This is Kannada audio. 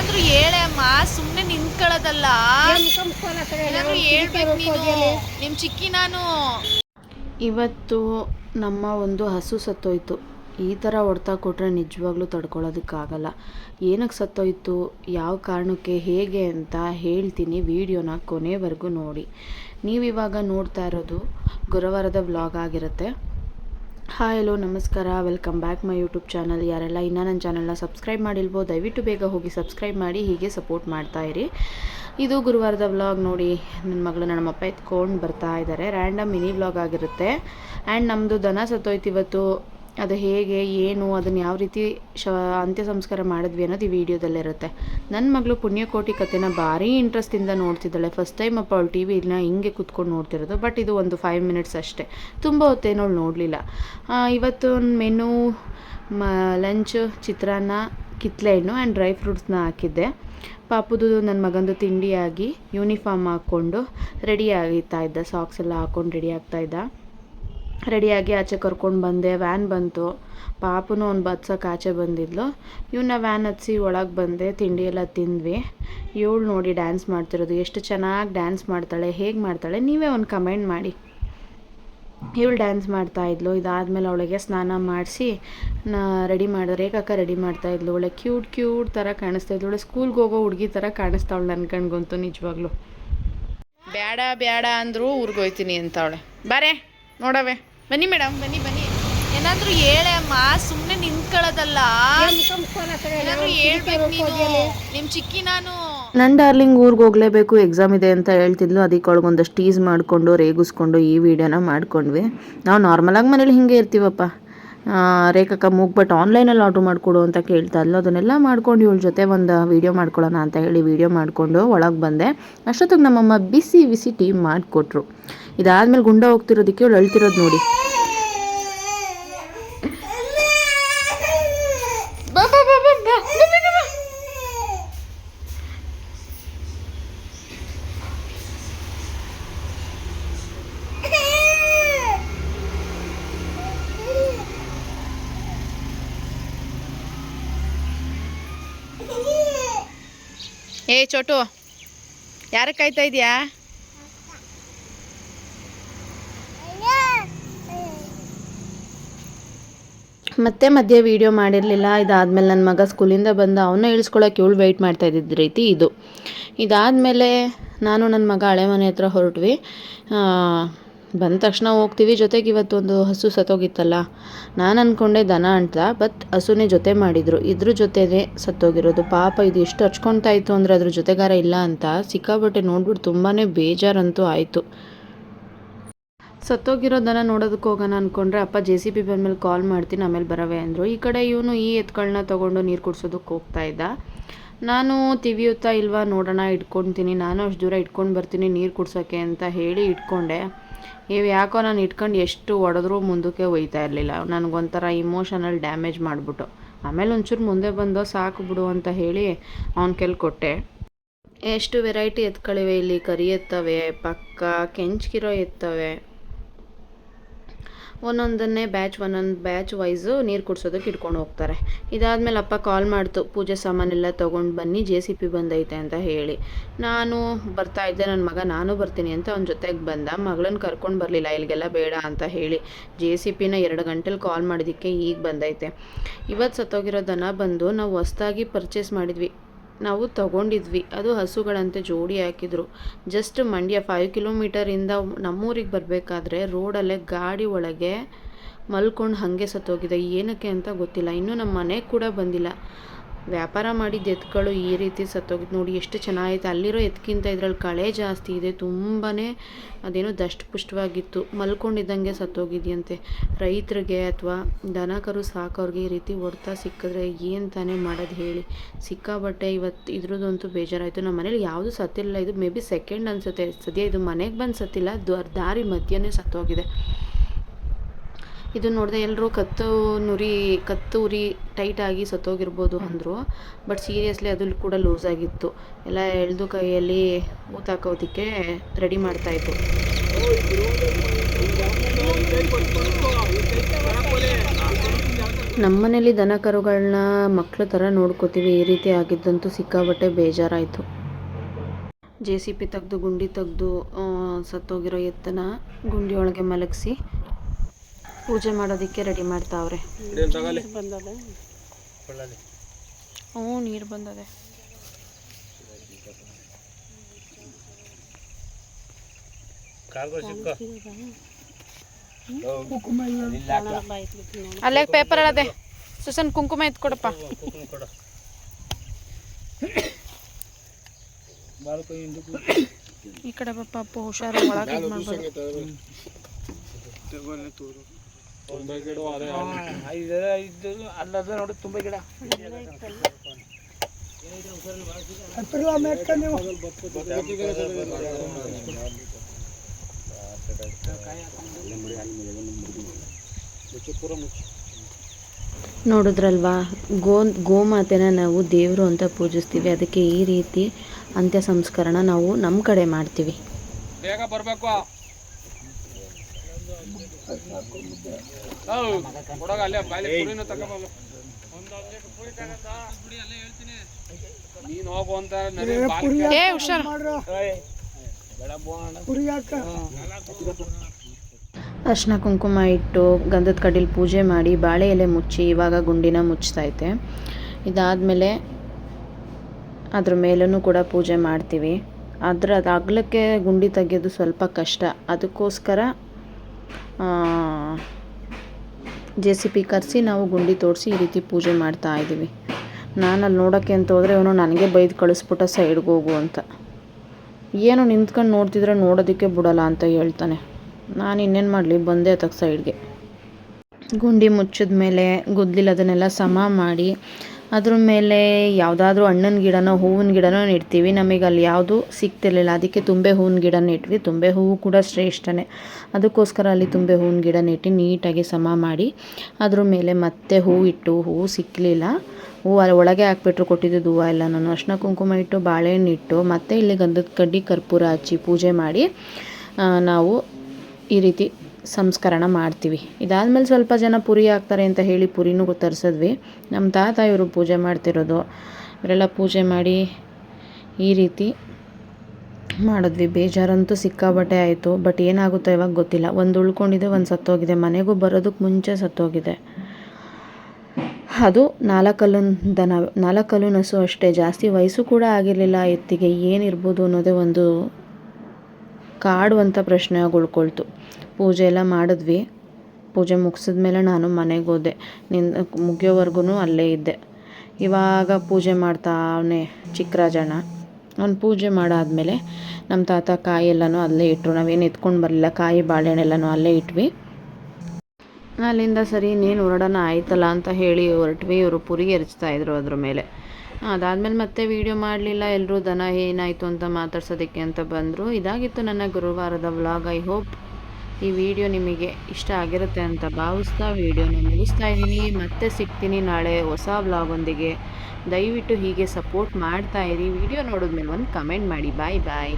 ಏನಾದ್ರೂ ಹೇಳೇ ಅಮ್ಮ ಸುಮ್ಮನೆ ನಿಂತ್ಕೊಳ್ಳೋದಲ್ಲ. ಏನಾದ್ರೂ ಹೇಳ್ಬೇಕು ನೀನು. ನಿಮ್ಮ ಚಿಕ್ಕಿ ನಾನು. ಇವತ್ತು ನಮ್ಮ ಒಂದು ಹಸು ಸತ್ತೋಯ್ತು. ಈ ಥರ ಹೊಡೆತ ಕೊಟ್ಟರೆ ನಿಜವಾಗ್ಲೂ ತಡ್ಕೊಳ್ಳೋದಕ್ಕಾಗಲ್ಲ. ಏನಕ್ಕೆ ಸತ್ತೋಯ್ತು ಯಾವ ಕಾರಣಕ್ಕೆ ಹೇಗೆ ಅಂತ ಹೇಳ್ತೀನಿ ವಿಡಿಯೋನ ಕೊನೆವರೆಗೂ ನೋಡಿ. ನೀವಿವಾಗ ನೋಡ್ತಾ ಇರೋದು ಗುರುವಾರದ ವ್ಲಾಗ್ ಆಗಿರುತ್ತೆ. ಹಾಯ್, ಹಲೋ, ನಮಸ್ಕಾರ. Welcome back my YouTube channel ಯಾರೆಲ್ಲ ಇನ್ನೂ ನನ್ನ ಚಾನಲ್ನ ಸಬ್ಸ್ಕ್ರೈಬ್ ಮಾಡಿಲ್ವೋ, ದಯವಿಟ್ಟು ಬೇಗ ಹೋಗಿ ಸಬ್ಸ್ಕ್ರೈಬ್ ಮಾಡಿ, ಹೀಗೆ ಸಪೋರ್ಟ್ ಮಾಡ್ತಾ ಇರಿ. ಇದು ಗುರುವಾರದ ವ್ಲಾಗ್ ನೋಡಿ ನನ್ನ ಮಗಳನ್ನ ನಮ್ಮಪ್ಪ ಎತ್ಕೊಂಡು ಬರ್ತಾ ಇದ್ದಾರೆ ರ್ಯಾಂಡಮ್ ಮಿನಿ ವ್ಲಾಗ್ ಆಗಿರುತ್ತೆ. ಆ್ಯಂಡ್ ನಮ್ಮದು ದನ ಸತ್ತೋಯ್ತು ಇವತ್ತು. ಅದು ಹೇಗೆ, ಏನು, ಅದನ್ನು ಯಾವ ರೀತಿ ಶ ಅಂತ್ಯ ಸಂಸ್ಕಾರ ಮಾಡಿದ್ವಿ ಅನ್ನೋದು ಈ ವಿಡಿಯೋದಲ್ಲಿರುತ್ತೆ. ನನ್ನ ಮಗಳು ಪುಣ್ಯಕೋಟಿ ಕಥೆನ ಭಾರಿ ಇಂಟ್ರೆಸ್ಟಿಂದ ನೋಡ್ತಿದ್ದಾಳೆ. ಫಸ್ಟ್ ಟೈಮ್ ಅಪ್ಪ ಅವಳು ಟಿ ವಿನ ಹಿಂಗೆ ಕೂತ್ಕೊಂಡು ನೋಡ್ತಿರೋದು ಬಟ್ ಇದು ಒಂದು ಫೈವ್ ಮಿನಿಟ್ಸ್ ಅಷ್ಟೇ. ತುಂಬ ಹೊತ್ತೇನೋ ಅವಳು ನೋಡಲಿಲ್ಲ. ಇವತ್ತು ಮೆನು ಮ ಲಂಚ್ ಚಿತ್ರಾನ್ನ ಕಿತ್ಲೆ ಹಣ್ಣು ಆ್ಯಂಡ್ ಡ್ರೈ ಫ್ರೂಟ್ಸ್ನ ಹಾಕಿದ್ದೆ. ಪಾಪುದು ನನ್ನ ಮಗಂದು ತಿಂಡಿಯಾಗಿ ಯೂನಿಫಾರ್ಮ್ ಹಾಕ್ಕೊಂಡು ರೆಡಿ ಆಗ್ತಾ ಇದ್ದ ಸಾಕ್ಸ್ ಎಲ್ಲ ಹಾಕ್ಕೊಂಡು ರೆಡಿ ಆಗ್ತಾ ಇದ್ದ. ರೆಡಿಯಾಗಿ ಆಚೆ ಕರ್ಕೊಂಡು ಬಂದೆ. ವ್ಯಾನ್ ಬಂತು. ಪಾಪುನೂ ಅವ್ನು ಬದ್ಸೋಕೆ ಆಚೆ ಬಂದಿದ್ಲು. ಇವನ್ನ ವ್ಯಾನ್ ಹತ್ಸಿ ಒಳಗೆ ಬಂದೆ. ತಿಂಡಿ ಎಲ್ಲ ತಿಂದ್ವಿ. ಇವಳು ನೋಡಿ ಡ್ಯಾನ್ಸ್ ಮಾಡ್ತಿರೋದು. ಎಷ್ಟು ಚೆನ್ನಾಗಿ ಡ್ಯಾನ್ಸ್ ಮಾಡ್ತಾಳೆ, ಹೇಗೆ ಮಾಡ್ತಾಳೆ ನೀವೇ ಒಂದು ಕಮೆಂಟ್ ಮಾಡಿ. ಇವಳು ಡ್ಯಾನ್ಸ್ ಮಾಡ್ತಾ ಇದ್ಲು. ಇದಾದಮೇಲೆ ಅವಳಿಗೆ ಸ್ನಾನ ಮಾಡಿಸಿ, ನಾ, ರೆಡಿ ಮಾಡಿದ್ರೆ ರೇಖಕ್ಕ ರೆಡಿ ಮಾಡ್ತಾ ಇದ್ಲು. ಒಳ್ಳೆ ಕ್ಯೂಟ್ ಕ್ಯೂಟ್ ಥರ ಕಾಣಿಸ್ತಾ ಇದ್ಲು. ಒಳ್ಳೆ ಸ್ಕೂಲ್ಗೆ ಹೋಗೋ ಹುಡುಗಿ ಥರ ಕಾಣಿಸ್ತಾವಳು ನನ್ನ ಕಣ್ಗಂತೂ ನಿಜವಾಗ್ಲೂ. ಬೇಡ ಬೇಡ ಅಂದರೂ ಅಂತ ಅವಳೆ. ಬಾರೆ. ನೋಡವೆ. ಬನ್ನಿ ಮೇಡಮ್ ಬನ್ನಿ ಬನ್ನಿ. ಏನಾದ್ರೂ ಹೇಳೆ ಅಮ್ಮ ಸುಮ್ಮನೆ ನಿಂತ್ಕೊಳ್ಳೋದಲ್ಲ. ಹೇಳ್ಬೇಕು ನೀನು. ನಿಮ್ಮ ಚಿಕ್ಕಿ ನಾನು. ನನ್ನ ಡಾರ್ಲಿಂಗ್ ಊರಿಗೆ ಹೋಗಲೇಬೇಕು ಎಕ್ಸಾಮ್ ಇದೆ ಅಂತ ಹೇಳ್ತಿದ್ಲು. ಅದಕ್ಕೆ ಒಳಗೊಂದಷ್ಟು ಒಂದಷ್ಟು ಟೀಸ್ ಮಾಡಿಕೊಂಡು ರೇಗಿಸ್ಕೊಂಡು ಈ ವಿಡಿಯೋನ ಮಾಡ್ಕೊಂಡ್ವಿ. ನಾವು ನಾರ್ಮಲಾಗಿ ಮನೇಲಿ ಹಿಂಗೆ ಇರ್ತೀವಪ್ಪ. ಆ, ಮುಗ್ಬಿಟ್ಟು ಮೂಗ್ಬಟ್ ಆನ್ಲೈನಲ್ಲಿ ಆರ್ಡ್ರ್ ಮಾಡಿಕೊಡು ಅಂತ ಕೇಳ್ತಾ ಇದ್ಲು. ಅದನ್ನೆಲ್ಲ ಮಾಡ್ಕೊಂಡು ಇವಳ ಜೊತೆ ಒಂದು ವೀಡಿಯೋ ಮಾಡ್ಕೊಳ್ಳೋಣ ಅಂತ ಹೇಳಿ ವೀಡಿಯೋ ಮಾಡಿಕೊಂಡು ಒಳಗೆ ಬಂದೆ. ಅಷ್ಟೊತ್ತಿಗೆ ನಮ್ಮಮ್ಮ ಬಿಸಿ ಬಿಸಿ ಟೀ ಮಾಡಿಕೊಟ್ರು. ಇದಾದಮೇಲೆ ಗುಂಡ ಹೋಗ್ತಿರೋದಕ್ಕೆ ಇವಳು ಅಳ್ತಿರೋದು ನೋಡಿ. ಏ, ಚೋಟು ಯಾರ ಕಾಯ್ತಾ ಇದೆಯಾ? ಮತ್ತೆ ಮಧ್ಯೆ ವಿಡಿಯೋ ಮಾಡಿರಲಿಲ್ಲ, ಇದಾದಮೇಲೆ ನನ್ನ ಮಗ ಸ್ಕೂಲಿಂದ ಬಂದ ಅವನ್ನ ಇಳಿಸ್ಕೊಳಕ್ಕೆ ಇವಳು ವೆಯ್ಟ್ ಮಾಡ್ತಾ ಇದ್ದಿದ್ದ ರೀತಿ ಇದು. ಇದಾದಮೇಲೆ ನಾನು ನನ್ನ ಮಗ ಹಳೆ ಮನೆ ಹತ್ರ ಹೊರಟ್ವಿ. ಬಂದ ತಕ್ಷಣ ಹೋಗ್ತೀವಿ. ಜೊತೆಗೆ ಇವತ್ತೊಂದು ಹಸು ಸತ್ತೋಗಿತ್ತಲ್ಲ. ನಾನು ಅಂದ್ಕೊಂಡೆ ದನ ಅಂತ ಬಟ್ ಹಸುನೇ ಜೊತೆ ಮಾಡಿದರು. ಇದ್ರ ಜೊತೆನೇ ಸತ್ತೋಗಿರೋದು. ಪಾಪ ಇದು ಎಷ್ಟು ಹಚ್ಕೊಳ್ತಾ ಇತ್ತು ಅಂದರೆ ಅದ್ರ ಜೊತೆಗಾರ ಇಲ್ಲ ಅಂತ ಸಿಕ್ಕಾಬಟ್ಟೆ ನೋಡ್ಬಿಟ್ಟು ತುಂಬಾ ಬೇಜಾರಂತೂ ಆಯಿತು. ಸತ್ತೋಗಿರೋದನ್ನ ನೋಡೋದಕ್ಕೆ ಹೋಗೋಣ ಅಂದ್ಕೊಂಡ್ರೆ ಅಪ್ಪ ಜೆ ಸಿ ಬಿ ಬಂದಮೇಲೆ ಕಾಲ್ ಮಾಡ್ತೀನಿ, ಆಮೇಲೆ ಬರವೆ ಅಂದರು. ಈ ಕಡೆ ಇವನು ಈ ಎತ್ಗಳನ್ನ ತೊಗೊಂಡು ನೀರು ಕುಡ್ಸೋದಕ್ಕೆ ಹೋಗ್ತಾ ಇದ್ದ. ನಾನು ತಿವಿಯುತ್ತಾ ಇಲ್ವಾ ನೋಡೋಣ, ಇಟ್ಕೊತೀನಿ. ನಾನು ಅಷ್ಟು ದೂರ ಇಟ್ಕೊಂಡು ಬರ್ತೀನಿ ನೀರು ಕುಡ್ಸೋಕ್ಕೆ ಅಂತ ಹೇಳಿ ಇಟ್ಕೊಂಡೆ. ಇವು ಯಾಕೋ ನಾನು ಇಟ್ಕೊಂಡು ಎಷ್ಟು ಹೊಡೆದ್ರೂ ಮುಂದಕ್ಕೆ ಒಯ್ತಾ ಇರಲಿಲ್ಲ. ನನಗೊಂಥರ ಇಮೋಷನಲ್ ಡ್ಯಾಮೇಜ್ ಮಾಡಿಬಿಟ್ಟು. ಆಮೇಲೆ ಒಂಚೂರು ಮುಂದೆ ಬಂದೋ ಸಾಕು ಬಿಡು ಅಂತ ಹೇಳಿ ಅವನ ಕೆಲ್ ಕೊಟ್ಟೆ. ಎಷ್ಟು ವೆರೈಟಿ ಎತ್ಗಳಿವೆ ಇಲ್ಲಿ? ಕರಿ ಎತ್ತವೆ, ಪಕ್ಕ ಕೆಂಚ್ಕಿರೋ ಎತ್ತವೆ. ಒಂದೊಂದನ್ನೇ ಬ್ಯಾಚ್ ಒಂದೊಂದು ಬ್ಯಾಚ್ ವೈಸು ನೀರು ಕುಡ್ಸೋದಕ್ಕೆ ಇಟ್ಕೊಂಡು ಹೋಗ್ತಾರೆ. ಇದಾದಮೇಲೆ ಅಪ್ಪ ಕಾಲ್ ಮಾಡ್ತು, ಪೂಜೆ ಸಾಮಾನೆಲ್ಲ ತೊಗೊಂಡು ಬನ್ನಿ ಜೆ ಸಿ ಪಿ ಬಂದೈತೆ ಅಂತ ಹೇಳಿ. ನಾನು ಬರ್ತಾ ಇದ್ದೆ ನನ್ನ ಮಗ ನಾನು ಬರ್ತೀನಿ ಅಂತ ಅವ್ನ ಜೊತೆಗೆ ಬಂದ. ಮಗಳನ್ನ ಕರ್ಕೊಂಡು ಬರಲಿಲ್ಲ, ಇಲ್ಲಿಗೆಲ್ಲ ಬೇಡ ಅಂತ ಹೇಳಿ ಜೆ ಸಿ ಪಿನ ಎರಡು ಗಂಟೆಲಿ ಕಾಲ್ ಮಾಡಿದ್ದಕ್ಕೆ ಈಗ ಬಂದೈತೆ. ಇವತ್ತು ಸತ್ತೋಗಿರೋ ದನ ಬಂದು ನಾವು ಹೊಸ್ದಾಗಿ ಪರ್ಚೇಸ್ ಮಾಡಿದ್ವಿ. ನಾವು ತಗೊಂಡಿದ್ವಿ. ಅದು ಹಸುಗಳಂತೆ ಜೋಡಿ ಹಾಕಿದ್ರು. ಜಸ್ಟ್ ಮಂಡ್ಯ ಫೈವ್ ಕಿಲೋಮೀಟರಿಂದ ನಮ್ಮೂರಿಗೆ ಬರಬೇಕಾದ್ರೆ ರೋಡಲ್ಲೇ ಗಾಡಿ ಒಳಗೆ ಮಲ್ಕೊಂಡು ಹಾಗೆ ಸತ್ತೋಗಿದೆ. ಏನಕ್ಕೆ ಅಂತ ಗೊತ್ತಿಲ್ಲ. ಇನ್ನೂ ನಮ್ಮ ಮನೆಗೆ ಕೂಡ ಬಂದಿಲ್ಲ. ವ್ಯಾಪಾರ ಮಾಡಿದ ಎತ್ಗಳು ಈ ರೀತಿ ಸತ್ತೋಗಿದ್ದು ನೋಡಿ ಎಷ್ಟು ಚೆನ್ನಾಗೈತೆ. ಅಲ್ಲಿರೋ ಎತ್ಕಿಂತ ಇದ್ರಲ್ಲಿ ಕಳೆ ಜಾಸ್ತಿ ಇದೆ. ತುಂಬಾ ಅದೇನೋ ದಷ್ಟಪುಷ್ಟವಾಗಿತ್ತು ಮಲ್ಕೊಂಡಿದ್ದಂಗೆ ಸತ್ತೋಗಿದೆಯಂತೆ. ರೈತರಿಗೆ ಅಥವಾ ದನಕರು ಸಾಕೋರಿಗೆ ಈ ರೀತಿ ಹೊಡ್ತಾ ಸಿಕ್ಕಿದ್ರೆ ಏನು ತಾನೇ ಮಾಡೋದು ಹೇಳಿ. ಸಿಕ್ಕಾಬಟ್ಟೆ ಇವತ್ತು ಇದ್ರದ್ದಂತೂ ಬೇಜಾರಾಯಿತು. ನಮ್ಮ ಮನೇಲಿ ಯಾವುದು ಸತ್ತಿಲ್ಲ. ಇದು ಮೇ ಬಿ ಸೆಕೆಂಡ್ ಅನಿಸುತ್ತೆ. ಸದ್ಯ ಇದು ಮನೆಗೆ ಬಂದು ಸತ್ತಿಲ್ಲ. ದಾರಿ ಮಧ್ಯನೇ ಸತ್ತೋಗಿದೆ. ಇದು ನೋಡಿದೆ ಎಲ್ಲರೂ ಕತ್ತು ನುರಿ ಕತ್ತು ಉರಿ ಟೈಟಾಗಿ ಸತ್ತೋಗಿರ್ಬೋದು ಅಂದರು. ಬಟ್ ಸೀರಿಯಸ್ಲಿ ಅದು ಕೂಡ ಲೂಸ್ ಆಗಿತ್ತು. ಎಲ್ಲ ಎಳೆದು ಕೈಯಲ್ಲಿ ಊತಾಕೋದಕ್ಕೆ ರೆಡಿ ಮಾಡ್ತಾಯಿತ್ತು ನಮ್ಮನೇಲಿ ದನ ಕರುಗಳನ್ನ ಮಕ್ಕಳ ಥರ ನೋಡ್ಕೋತೀವಿ. ಈ ರೀತಿ ಆಗಿದ್ದಂತೂ ಸಿಕ್ಕಾಬಟ್ಟೆ ಬೇಜಾರಾಯಿತು. ಜೆ ಸಿ ಪಿ ತೆಗೆದು ಗುಂಡಿ ತೆಗೆದು ಸತ್ತೋಗಿರೋ ಎತ್ತನ ಗುಂಡಿಯೊಳಗೆ ಮಲಗಿಸಿ ಪೂಜೆ ಮಾಡೋದಕ್ಕೆ ರೆಡಿ ಮಾಡ್ತಾವ್ರೆ. ಹ್ಞೂ ನೀರು ಬಂದದೆ. ಅಲ್ಲೇ ಪೇಪರ್ ಅದೇ ಸುಸನ್ ಕುಂಕುಮ ಎತ್ಕೊಡಪ್ಪ. ಈ ಕಡೆ ಪಾಪ ಅಪ್ಪ ಹುಷಾರು ಒಳಗೆ ಇದ್ ಮಾಡ್ಬೇಡ. ಅಲ್ಲದ ನೋಡಿ ತುಂಬ ಗಿಡ. ನೋಡಿದ್ರಲ್ವಾ? ಗೋ ಗೋಮಾತೆನ ನಾವು ದೇವರು ಅಂತ ಪೂಜಿಸ್ತೀವಿ. ಅದಕ್ಕೆ ಈ ರೀತಿ ಅಂತ್ಯ ಸಂಸ್ಕರಣ ನಾವು ನಮ್ಮ ಕಡೆ ಮಾಡ್ತೀವಿ. ಬೇಗ ಬರ್ಬೇಕು ಕೊಡೋಗ ಅಲ್ಲೇ ಬಾಯಲ್ಲಿ ಪುರಿನೂ ತಗೊಂಬ ನೀನ್ ಹೋಗು ಅಂತ ನರಿ ಬಾಲ್ ಏ ಹುಷಾರು. ಬೇಡ ಬೋಣ ಅರ್ಶಿನ ಕುಂಕುಮ ಇಟ್ಟು ಗಂಧದ ಕಡ್ಡಿಲಿ ಪೂಜೆ ಮಾಡಿ ಬಾಳೆ ಎಲೆ ಮುಚ್ಚಿ ಇವಾಗ ಗುಂಡಿನ ಮುಚ್ತೈತೆ ಇದಾದಮೇಲೆ ಅದ್ರ ಮೇಲೂ ಕೂಡ ಪೂಜೆ ಮಾಡ್ತೀವಿ. ಅದ್ರ ಅದು ಅಗಲಕ್ಕೆ ಗುಂಡಿ ತೆಗೆಯೋದು ಸ್ವಲ್ಪ ಕಷ್ಟ. ಅದಕ್ಕೋಸ್ಕರ ಜೆ ಸಿ ಪಿ ಕರೆಸಿ ನಾವು ಗುಂಡಿ ತೋಡಿಸಿ ಈ ರೀತಿ ಪೂಜೆ ಮಾಡ್ತಾ ಇದ್ದೀವಿ. ನಾನು ಅಲ್ಲಿ ನೋಡೋಕ್ಕೆ ಅಂತ ಹೋದರೆ ಇವನು ನನಗೆ ಬೈದು ಕಳಿಸ್ಬಿಟ್ಟ ಸೈಡ್ಗೆ ಹೋಗು ಅಂತ. ಏನು ನಿಂತ್ಕೊಂಡು ನೋಡ್ತಿದ್ರೆ ನೋಡೋದಕ್ಕೆ ಬಿಡಲ್ಲ ಅಂತ ಹೇಳ್ತಾನೆ. ನಾನು ಇನ್ನೇನು ಮಾಡಲಿ, ಬಂದೆ ಅದಕ್ಕೆ ಸೈಡ್ಗೆ. ಗುಂಡಿ ಮುಚ್ಚಿದ ಮೇಲೆ ಅದನ್ನೆಲ್ಲ ಸಮ ಮಾಡಿ ಅದ್ರ ಮೇಲೆ ಯಾವುದಾದ್ರೂ ಹಣ್ಣಿನ ಗಿಡನೋ ಹೂವಿನ ಗಿಡನೋ ನೆಡ್ತೀವಿ. ನಮಗೆ ಅಲ್ಲಿ ಯಾವುದು ಸಿಗ್ತಿರ್ಲಿಲ್ಲ. ಅದಕ್ಕೆ ತುಂಬೆ ಹೂವಿನ ಗಿಡ ನೆಟ್ವಿ. ತುಂಬೆ ಹೂವು ಕೂಡ ಶ್ರೇಷ್ಠನೇ. ಅದಕ್ಕೋಸ್ಕರ ಅಲ್ಲಿ ತುಂಬೆ ಹೂವಿನ ಗಿಡ ನೆಟ್ಟು ನೀಟಾಗಿ ಸಮ ಮಾಡಿ ಅದ್ರ ಮೇಲೆ ಮತ್ತೆ ಹೂವು ಇಟ್ಟು ಹೂವು ಸಿಕ್ಕಲಿಲ್ಲ ಹೂವು ಅಲ್ಲಿ ಒಳಗೆ ಹಾಕ್ಬಿಟ್ರು ಕೊಟ್ಟಿದ್ದು ಹೂವು ಎಲ್ಲ. ನಾನು ಅರ್ಶಿನ ಕುಂಕುಮ ಇಟ್ಟು ಬಾಳೆಹಣ್ಣು ಇಟ್ಟು ಮತ್ತೆ ಇಲ್ಲಿ ಗಂಧದ ಕಡ್ಡಿ ಕರ್ಪೂರ ಹಚ್ಚಿ ಪೂಜೆ ಮಾಡಿ ನಾವು ಈ ರೀತಿ ಸಂಸ್ಕರಣ ಮಾಡ್ತೀವಿ. ಇದಾದಮೇಲೆ ಸ್ವಲ್ಪ ಜನ ಪುರಿ ಹಾಕ್ತಾರೆ ಅಂತ ಹೇಳಿ ಪುರಿನೂ ತರಿಸಿದ್ವಿ. ನಮ್ಮ ತಾತ ಇವರು ಪೂಜೆ ಮಾಡ್ತಿರೋದು. ಇವರೆಲ್ಲ ಪೂಜೆ ಮಾಡಿ ಈ ರೀತಿ ಮಾಡಿದ್ವಿ. ಬೇಜಾರಂತೂ ಸಿಕ್ಕಾಬಟ್ಟೆ ಆಯಿತು. ಬಟ್ ಏನಾಗುತ್ತೋ ಇವಾಗ ಗೊತ್ತಿಲ್ಲ. ಒಂದು ಉಳ್ಕೊಂಡಿದೆ, ಒಂದು ಸತ್ತೋಗಿದೆ. ಮನೆಗೂ ಬರೋದಕ್ಕೆ ಮುಂಚೆ ಸತ್ತೋಗಿದೆ. ಅದು ನಾಲ್ಕಲ್ಲು ದನ, ನಾಲ್ಕಲ್ಲು ನಸು ಅಷ್ಟೇ. ಜಾಸ್ತಿ ವಯಸ್ಸು ಕೂಡ ಆಗಿರಲಿಲ್ಲ ಎತ್ತಿಗೆ. ಏನಿರ್ಬೋದು ಅನ್ನೋದೇ ಒಂದು ಕಾಡುವಂಥ ಪ್ರಶ್ನೆ ಉಳ್ಕೊಳ್ತು. ಪೂಜೆ ಎಲ್ಲ ಮಾಡಿದ್ವಿ. ಪೂಜೆ ಮುಗಿಸಿದ್ಮೇಲೆ ನಾನು ಮನೆಗೆ ಹೋದೆ. ನಿನ್ನ ಮುಗಿಯೋವರೆಗೂ ಅಲ್ಲೇ ಇದ್ದೆ. ಇವಾಗ ಪೂಜೆ ಮಾಡ್ತಾವನೆ ಚಿಕ್ಕರಾಜಣ್ಣ. ಅವ್ನು ಪೂಜೆ ಮಾಡಾದಮೇಲೆ ನಮ್ಮ ತಾತ ಕಾಯಿ ಎಲ್ಲನೂ ಅಲ್ಲೇ ಇಟ್ಟರು ನಾವೇನು ಎತ್ಕೊಂಡು ಬರಲಿಲ್ಲ. ಕಾಯಿ ಬಾಳೆಹಣ್ಣೆಲ್ಲನೂ ಅಲ್ಲೇ ಇಟ್ವಿ. ಅಲ್ಲಿಂದ ಸರಿ ಇನ್ನೇನು ಹೊರಡೋಣ ಆಯ್ತಲ್ಲ ಅಂತ ಹೇಳಿ ಹೊರಟ್ವಿ. ಇವರು ಪುರಿ ಎರಚ್ತಾ ಇದ್ರು ಅದ್ರ ಮೇಲೆ. ಅದಾದಮೇಲೆ ಮತ್ತೆ ವೀಡಿಯೋ ಮಾಡಲಿಲ್ಲ. ಎಲ್ಲರೂ ದನ ಏನಾಯಿತು ಅಂತ ಮಾತಾಡ್ಸೋದಕ್ಕೆ ಅಂತ ಬಂದರು. ಇದಾಗಿತ್ತು ನನ್ನ ಗುರುವಾರದ ವ್ಲಾಗ್ ಐ ಹೋಪ್ ಈ ವಿಡಿಯೋ ನಿಮಗೆ ಇಷ್ಟ ಆಗಿರುತ್ತೆ ಅಂತ ಭಾವಿಸ್ತಾ ವಿಡಿಯೋನ ಮುಗಿಸ್ತಾ ಇದ್ದೀನಿ. ಮತ್ತೆ ಸಿಗ್ತೀನಿ ನಾಳೆ ಹೊಸ ಬ್ಲಾಗೊಂದಿಗೆ ದಯವಿಟ್ಟು ಹೀಗೆ ಸಪೋರ್ಟ್ ಮಾಡ್ತಾ ಇರಿ. ವಿಡಿಯೋ ನೋಡಿದ್ಮೇಲೆ ಒಂದು ಕಮೆಂಟ್ ಮಾಡಿ. ಬಾಯ್ ಬಾಯ್.